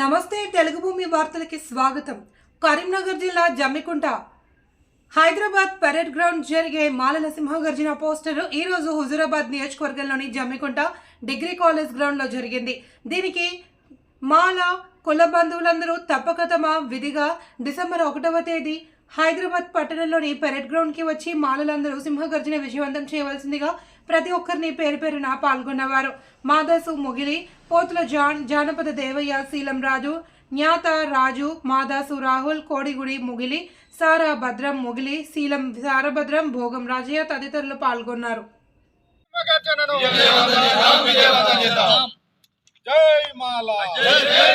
నమస్తే తెలుగు భూమి వార్తలకి స్వాగతం. కరీంనగర్ జిల్లా జమ్మికుంట. హైదరాబాద్ పరేడ్ గ్రౌండ్ జరిగే మాలల సింహగర్జన పోస్టర్ ఈరోజు హుజూరాబాద్ నియోజకవర్గంలోని జమ్మికుంట డిగ్రీ కాలేజ్ గ్రౌండ్లో జరిగింది. దీనికి మాల కుల బంధువులందరూ తప్పక తమ విధిగా డిసెంబర్ ఒకటవ తేదీ హైదరాబాద్ పట్టణంలోని పెరెడ్ గ్రౌండ్కి వచ్చి మాలలందరూ సింహగర్జన విజయవంతం చేయవలసిందిగా ప్రతి ఒక్కరిని పేరు పేరున పాల్గొన్నవారు మాదాసు ముగిలి పోతుల జాన్ జానపద దేవయ్య శీలం రాజు జ్ఞాత రాజు మాదాసు రాహుల్ కోడిగుడి ముగిలి సారా భద్రం ముగిలి శీలం సారభద్రం భోగం రాజయ్య తదితరులు పాల్గొన్నారు జై జై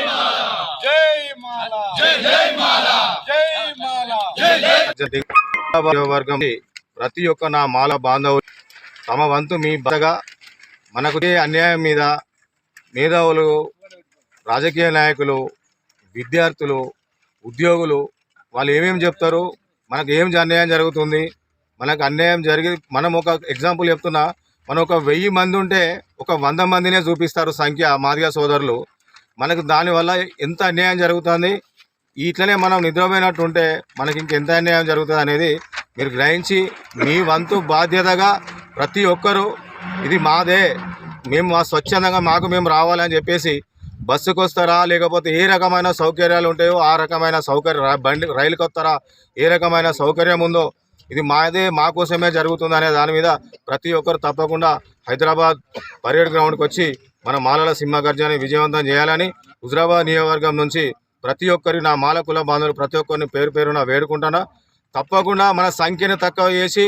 జై జై జై వర్గం ప్రతి ఒక్క నా మాల బాంధవులు తమ వంతు మీ బాధగా మనకు అన్యాయం మీద మేధావులు రాజకీయ నాయకులు విద్యార్థులు ఉద్యోగులు వాళ్ళు ఏమేమి చెప్తారు? మనకు ఏం అన్యాయం జరుగుతుంది? మనకు అన్యాయం జరిగి మనం ఒక ఎగ్జాంపుల్ చెప్తున్నా మనం ఒక వెయ్యి మంది ఉంటే ఒక వంద మందినే చూపిస్తారు సంఖ్య మాదిగా సోదరులు. మనకు దానివల్ల ఎంత అన్యాయం జరుగుతుంది? ఇట్లనే మనం నిద్రపోయినట్టు ఉంటే మనకి ఇంకెంత అన్యాయం జరుగుతుంది అనేది మీరు గ్రహించి మీ వంతు బాధ్యతగా ప్రతి ఒక్కరూ ఇది మాదే. మేము మా స్వచ్ఛందంగా మాకు మేము రావాలని చెప్పేసి బస్సుకు వస్తారా లేకపోతే ఏ రకమైన సౌకర్యాలు ఉంటాయో ఆ రకమైన సౌకర్య బండి రైలుకి వస్తారా ఏ రకమైన సౌకర్యం ఉందో ఇది మాదే మా కోసమే జరుగుతుంది అనే దాని మీద ప్రతి ఒక్కరు తప్పకుండా హైదరాబాద్ పరేడ్ గ్రౌండ్కి వచ్చి మన మాలల సింహగర్జాన్ని విజయవంతం చేయాలని హుజరాబాద్ నియోజకవర్గం నుంచి ప్రతి ఒక్కరి నా మాల కుల బాంధవులు ప్రతి ఒక్కరిని పేరు పేరున వేడుకుంటున్నా. తప్పకుండా మన సంఖ్యను తక్కువ చేసి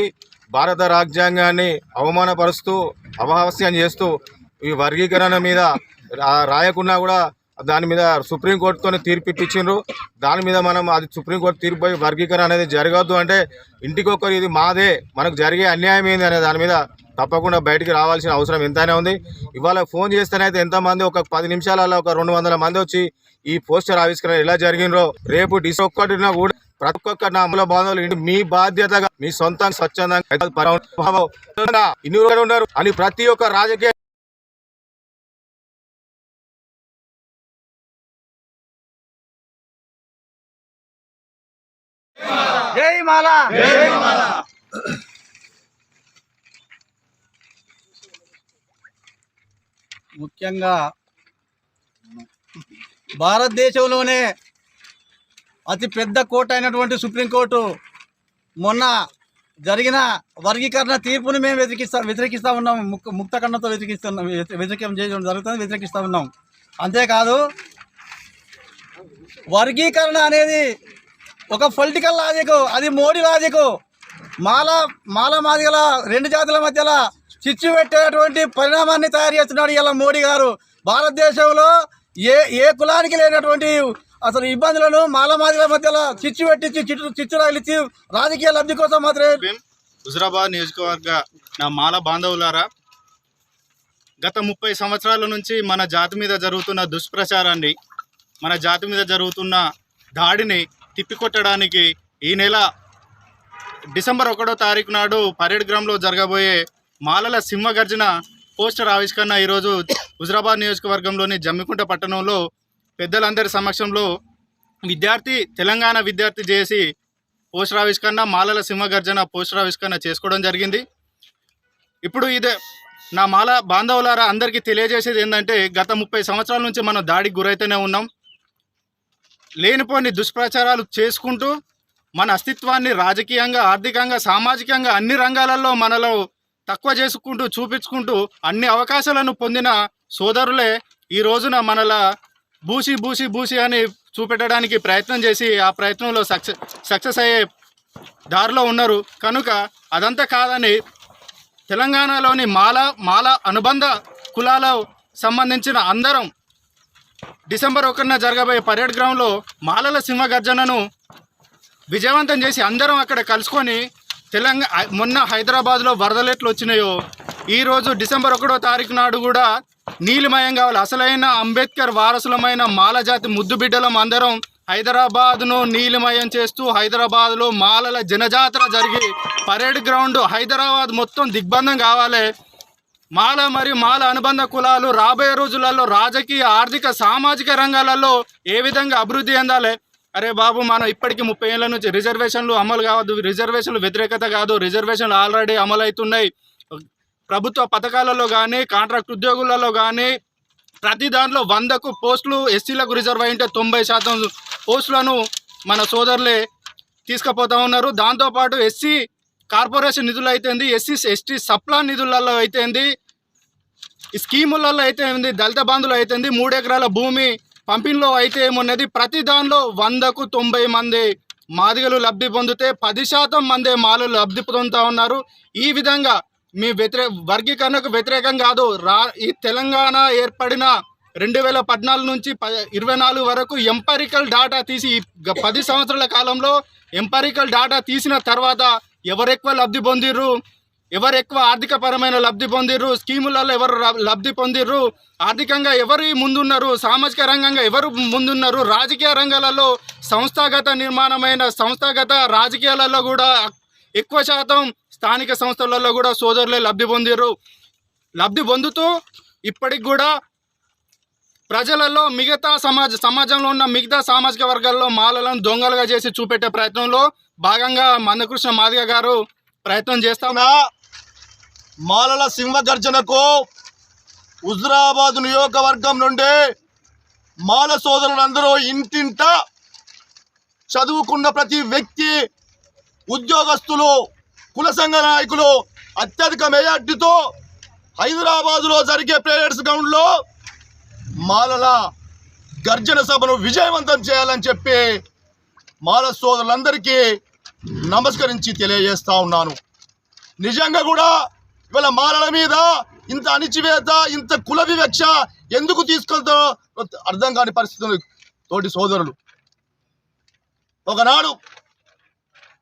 భారత రాజ్యాంగాన్ని అవమానపరుస్తూ అపహాస్యం చేస్తూ ఈ వర్గీకరణ మీద రాయకున్నా కూడా దాని మీద సుప్రీంకోర్టుతోనే తీర్పు ఇప్పించిండ్రు దాని మీద మనం అది సుప్రీంకోర్టు తీర్పు పోయి వర్గీకరణ అనేది జరగద్దు అంటే ఇంటికొకరు ఇది మాదే మనకు జరిగే అన్యాయం ఏంది అనే దాని మీద తప్పకుండా బయటికి రావాల్సిన అవసరం ఎంతైనా ఉంది. ఇవాళ ఫోన్ చేస్తేనైతే ఎంతమంది ఒక పది నిమిషాలలో ఒక రెండు వందల మంది వచ్చి ఈ పోస్టర్ ఆవిష్కరణ ఎలా జరిగినరో రేపు డిస్ ఒక్కటినా కూడా ప్రతి ఒక్క నా అమల బాంధవులు ఇంటి మీ బాధ్యతగా మీ సొంతంగా స్వచ్ఛందంగా ఇన్ని ఉన్నారు అని ప్రతి ఒక్క రాజకీయ జై మాల! జై మాల! ముఖ్యంగా భారతదేశంలోనే అతి పెద్ద కోర్టు అయినటువంటి సుప్రీంకోర్టు మొన్న జరిగిన వర్గీకరణ తీర్పుని మేము వ్యతిరేకిస్తా వ్యతిరేకిస్తూ ఉన్నాం. ముక్ ముక్త వ్యతిరేకిస్తున్నాం. వ్యతిరేకం చేయడం జరుగుతుంది వ్యతిరేకిస్తూ ఉన్నాం. అంతేకాదు వర్గీకరణ అనేది ఒక పొలిటికల్ లాజిక్. అది మోడీ లాజిక్. మాల మాల మాదిగల రెండు జాతుల మధ్యలో చిచ్చు పెట్టేటువంటి పరిణామాన్ని తయారు చేస్తున్నాడు ఇలా మోడీ గారు. భారతదేశంలో ఏ ఏ కులానికి లేనటువంటి అసలు ఇబ్బందులను మాలమాదిల మధ్యలో చిచ్చు పెట్టించి చిచ్చు చిచ్చు రాగిలిచ్చి రాజకీయ లబ్ధి కోసం మాత్రమే హుజరాబాద్ నియోజకవర్గ నా మాల బాంధవులారా గత ముప్పై సంవత్సరాల నుంచి మన జాతి మీద జరుగుతున్న దుష్ప్రచారాన్ని మన జాతి మీద జరుగుతున్న దాడిని తిప్పికొట్టడానికి ఈ నెల డిసెంబర్ ఒకటో తారీఖు నాడు పరేడ్ గ్రౌండ్లో జరగబోయే మాలల సింహగర్జన పోస్టర్ ఆవిష్కరణ ఈరోజు హుజరాబాద్ నియోజకవర్గంలోని జమ్మికుంట పట్టణంలో పెద్దలందరి సమక్షంలో విద్యార్థి తెలంగాణ విద్యార్థి చేసి పోస్టరావిష్కరణ మాలల సింహగర్జన పోస్టరావిష్కరణ చేసుకోవడం జరిగింది. ఇప్పుడు ఇదే నా మాల బాంధవులారా అందరికీ తెలియజేసేది ఏంటంటే గత ముప్పై సంవత్సరాల నుంచి మనం దాడికి గురైతేనే ఉన్నాం. లేనిపోని దుష్ప్రచారాలు చేసుకుంటూ మన అస్తిత్వాన్ని రాజకీయంగా ఆర్థికంగా సామాజికంగా అన్ని రంగాలలో మనలో తక్కువ చేసుకుంటూ చూపించుకుంటూ అన్ని అవకాశాలను పొందిన సోదరులే ఈ రోజున మనల బూసి బూసి బూసి అని చూపెట్టడానికి ప్రయత్నం చేసి ఆ ప్రయత్నంలో సక్సెస్ సక్సెస్ అయ్యే దారిలో ఉన్నారు. కనుక అదంతా కాదని తెలంగాణలోని మాల మాల అనుబంధ కులాల సంబంధించిన అందరం డిసెంబర్ ఒకటిన జరగబోయే పరేడ్ గ్రౌండ్లో మాలల సింహగర్జనను విజయవంతం చేసి అందరం అక్కడ కలుసుకొని తెలంగాణ మొన్న హైదరాబాద్లో వరదలు ఎట్లు వచ్చినాయో ఈరోజు డిసెంబర్ ఒకటో తారీఖు నాడు కూడా నీలిమయం కావాలి. అసలైన అంబేద్కర్ వారసులమైన మాలజాతి ముద్దు బిడ్డలం అందరం హైదరాబాద్ను నీలిమయం చేస్తూ హైదరాబాద్లో మాలల జనజాతర జరిగి పరేడ్ గ్రౌండ్ హైదరాబాద్ మొత్తం దిగ్బంధం కావాలి. మాల మరియు మాల అనుబంధ కులాలు రాబోయే రోజులలో రాజకీయ ఆర్థిక సామాజిక రంగాలలో ఏ విధంగా అభివృద్ధి చెందాలి? అరే బాబు మనం ఇప్పటికీ ముప్పై ఏళ్ళ నుంచి రిజర్వేషన్లు అమలు కావద్దు. రిజర్వేషన్లు వ్యతిరేకత కాదు. రిజర్వేషన్లు ఆల్రెడీ అమలు అవుతున్నాయి ప్రభుత్వ పథకాలలో కానీ కాంట్రాక్ట్ ఉద్యోగులలో కానీ ప్రతి దాంట్లో వందకు పోస్టులు ఎస్సీలకు రిజర్వ్ అయింటే తొంభై శాతం పోస్టులను మన సోదరులే తీసుకుపోతా ఉన్నారు. దాంతోపాటు ఎస్సీ కార్పొరేషన్ నిధులు అయితేంది ఎస్సీ ఎస్టీ సప్లా నిధులలో అయితేంది ఈ స్కీములలో అయితే ఉంది దళిత బంధువులు అయితేంది మూడు ఎకరాల భూమి పంపిణీలో అయితే ఏమున్నది? ప్రతి దానిలో వందకు తొంభై మంది మాదిగలు లబ్ధి పొందితే పది శాతం మంది మాలు లబ్ధి పొందుతూ ఉన్నారు. ఈ విధంగా మీ వ్యతిరేక వర్గీకరణకు వ్యతిరేకం కాదు. రా ఈ తెలంగాణ ఏర్పడిన రెండు వేల పద్నాలుగు నుంచి ప ఇరవై నాలుగు వరకు ఎంపరికల్ డాటా తీసి పది సంవత్సరాల కాలంలో ఎంపరికల్ డాటా తీసిన తర్వాత ఎవరెక్కువ లబ్ధి పొందిర్రు? ఎవరు ఎక్కువ ఆర్థిక పరమైన లబ్ధి పొందిర్రు? స్కీములలో ఎవరు లబ్ధి పొందిర్రు? ఆర్థికంగా ఎవరు ముందున్నారు? సామాజిక రంగంగా ఎవరు ముందున్నారు? రాజకీయ రంగాలలో సంస్థాగత నిర్మాణమైన సంస్థాగత రాజకీయాలలో కూడా ఎక్కువ శాతం స్థానిక సంస్థలలో కూడా సోదరులే లబ్ధి పొందిరు లబ్ధి పొందుతూ ఇప్పటికి కూడా ప్రజలలో మిగతా సమాజ సమాజంలో ఉన్న మిగతా సామాజిక వర్గాల్లో మాలలను దొంగలుగా చేసి చూపెట్టే ప్రయత్నంలో భాగంగా మందకృష్ణ మాదిగ గారు ప్రయత్నం చేస్తామా మాలల సింహగర్జనకు హుజురాబాద్ నియోజకవర్గం నుండి మాల సోదరులందరూ ఇంటింట చదువుకున్న ప్రతి వ్యక్తి ఉద్యోగస్తులు కుల సంఘ నాయకులు అత్యధిక మెజార్టీతో హైదరాబాదులో జరిగే ప్లేయర్స్ గ్రౌండ్లో మాలల గర్జన సభను విజయవంతం చేయాలని చెప్పి మాల సోదరులందరికీ నమస్కరించి తెలియజేస్తా ఉన్నాను. నిజంగా కూడా ఇవాళ మాలల మీద ఇంత అణిచివేత ఇంత కుల వివక్ష ఎందుకు తీసుకెళ్తా అర్థం కాని పరిస్థితి తోటి సోదరులు. ఒకనాడు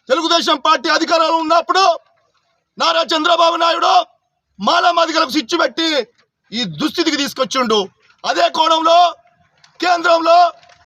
తెలుగుదేశం పార్టీ అధికారంలో ఉన్నప్పుడు నారా చంద్రబాబు నాయుడు మాల మాదిగలకు సిచ్చు పెట్టి ఈ దుస్థితికి తీసుకొచ్చిండు. అదే కోణంలో కేంద్రంలో